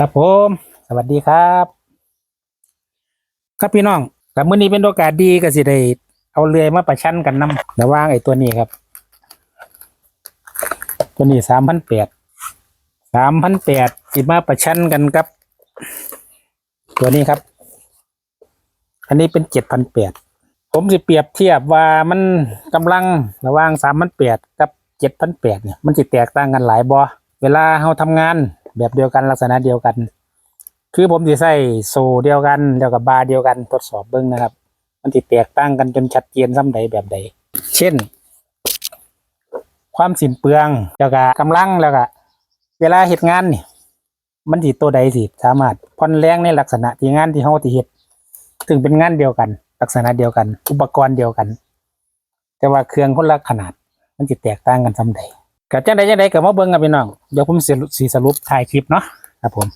ครับผม สวัสดีครับ ครับพี่น้องกับมื้อนี้เป็นโอกาสดีก็สิได้เอาเรือมาประชันกันนำระว่างไอ้ตัวนี้ครับ ตัวนี้สามพันแปดสามพันแปดสิมาประชันกันกับ ตัวนี้ครับ อันนี้เป็นเจ็ดพันแปดผมสิเปรียบเทียบว่ามันกำลังระว่างสามพันแปดกับเจ็ดพันแปดเนี่ยมันจะแตกต่างกันหลายบ่เวลาเราทำงาน แบบเดียวกันลักษณะเดียวกัน คือผมจะใส่โซเดียวกันแล้วกับบาร์เดียวกันทดสอบเบิ้งนะครับ มันจะแตกต่างกันจนชัดเจนซ้ำใดแบบใด เช่น ความสิ้นเปลืองแล้วก็กำลังแล้วก็เวลาเหตุงานนี่มันสิตัวใดสิสามารถผ่อนแรงในลักษณะที่งานที่เฮาที่เฮ็ดถึงเป็นงานเดียวกัน ลักษณะเดียวกัน อุปกรณ์เดียวกัน แต่ว่าเครื่องคนละขนาด มันจะแตกต่างกันซ้ำใด กัดเจังใดจังใดก็มาเบิ้งกับพี่น้องเดี๋ยวผมสิสิสรุปถ่ายคลิปเนาะครับผม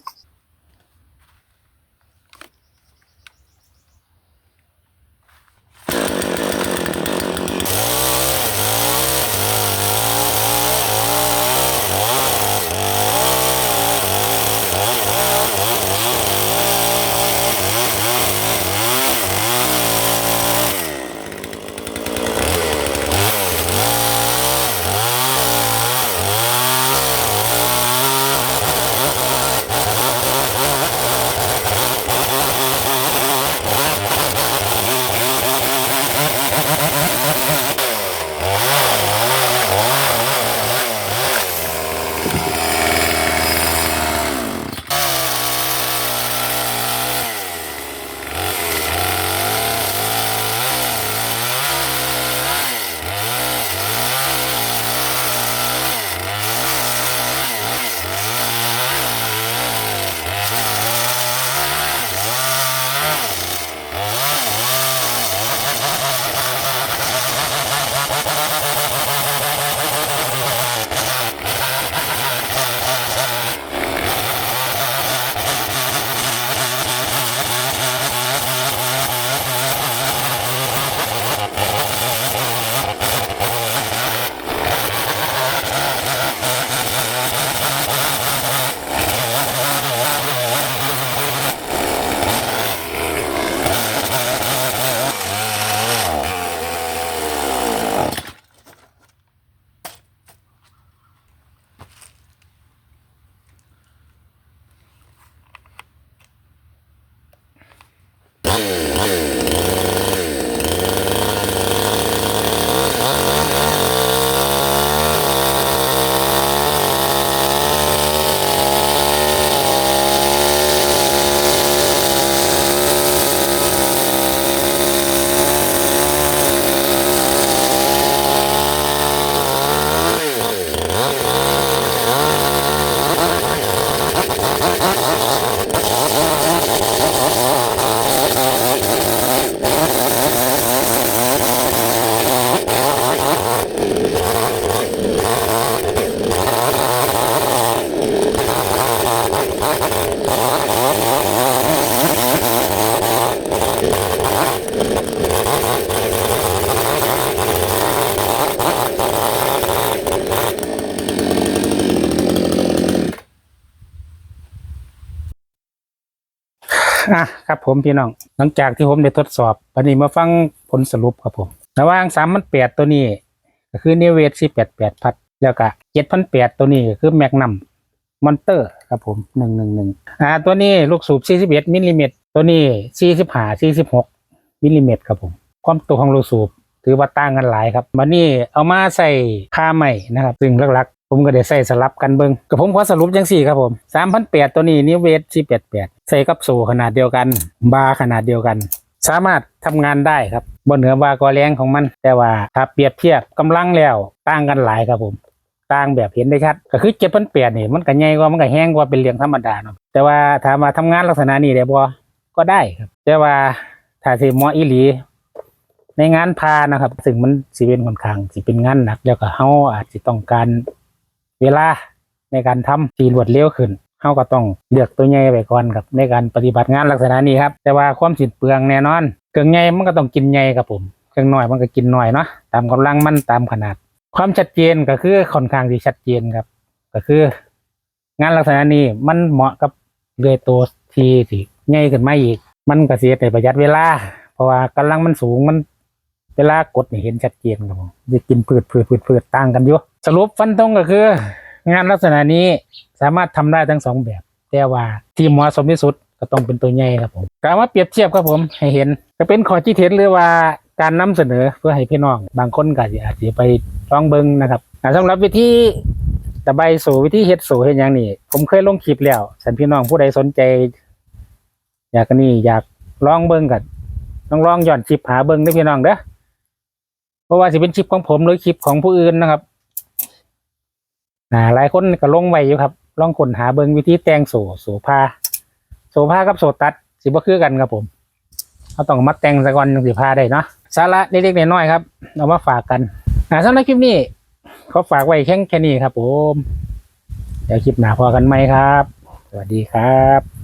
Oh, อะครับผมพี่น้อง หลังจากที่ผมได้ทดสอบวันนี้มาฟังผลสรุปครับผมระหว่างสามพันแปดตัวนี้ ก็คือเนเวทสี่แปดแปดพัด แล้วก็เจ็ดพันแปดตัวนี้ก็คือแมกนัมมอนเตอร์ครับผมหนึ่งหนึ่งหนึ่งอ่าตัวนี้ลูกสูบสี่สิบเอ็ดมิลลิเมตรตัวนี้สี่สิบห้าสี่สิบหกมิลลิเมตรครับผม ความตัวของลูกสูบถือว่าต่างกันหลายครับวันนี้เอามาใส่ค่าใหม่นะครับซึ่งหลัก ผมก็ได้ใส่สลับกันเบิงกับผมขอสรุปจังสี่ครับผมสามพันแปดตัวนี้นิเวทสี่แปดแปดใส่กับโซขนาดเดียวกัน บาขนาดเดียวกัน สามารถทำงานได้ครับบนเหนือบากอแรงของมัน แต่ว่าถ้าเปรียบเทียบกำลังแล้วต่างกันหลายครับผมต่างแบบเห็นได้ชัดก็คือเจ็ดพันแปดนี่มันก็ใหญ่กว่ามันก็แห้งกว่าเป็นเรื่องธรรมดาเนาะแต่ว่าถามว่าทำงานลักษณะนี้ได้บ่ก็ได้ครับ แต่ว่าถ้าสิหมาะอีหลีในงานพานะครับ ซึ่งมันสิเป็นค่อนข้างสิเป็นงานหนักแล้วก็เฮาอาจสิต้องการ เวลาในการทำที่รวดเร็วขึ้นเฮาก็ต้องเลือกตัวใหญ่ไว้ก่อนครับในการปฏิบัติงานลักษณะนี้ครับ แต่ว่าความสิ้นเปลืองแน่นอน เครื่องใหญ่มันก็ต้องกินใหญ่ครับผมเครื่องน้อยมันก็กินน้อยเนาะตามกำลังมันตามขนาด ความชัดเจนก็คือค่อนข้างที่ชัดเจนครับ ก็คือ งานลักษณะนี้มันเหมาะกับเลื่อตัวทีสิง่ายขึ้นมาอีก มันก็เสียแต่ประหยัดเวลา เพราะว่ากำลังมันสูงมัน เวลากดนี่เห็นชัดเจนครับผมจะกินพืชพืชพืชพืชต่างกันอยู่สรุปฟันตรงก็คือ งานลักษณะนี้สามารถทำได้ทั้งสองแบบ แต่ว่าที่เหมาะสมที่สุดก็ต้องเป็นตัวใหญ่ครับผมการมาเปรียบเทียบครับผมให้เห็นก็เป็นข้อที่เห็นหรือว่าการนำเสนอเพื่อให้พี่น้องบางคนก็อาจจะไปลองเบิ่งนะครับอ่าสำหรับวิธีตะไบสู่วิธีเฮ็ดสู่เฮ็ดหยังนี่ผมเคยลงคลิปแล้วสันพี่น้องผู้ใดสนใจ อยากนี่อยากลองเบิ่งกันลองลองย้อนคลิปหาเบิ่งเด้พี่น้องเด้อ เพราะว่าสิเป็นคลิปของผมหรือคลิปของผู้อื่นนะครับหลายคนก็ลงไว้อยู่ครับ ลองค้นหาเบิงวิธีแต่งโสโสผ้าโสผ้ากับโสตัดสิบ่คือกันครับผมเราต้องมาแต่งซะก่อนสิผ้าได้เนาะสาระเล็กๆน้อยๆครับเอามาฝากกันอ่าสำหรับคลิปนี้เขาฝากไว้แค่แค่นี้ครับผม เดี๋ยวคลิปหน้าพอกันไหมครับ สวัสดีครับ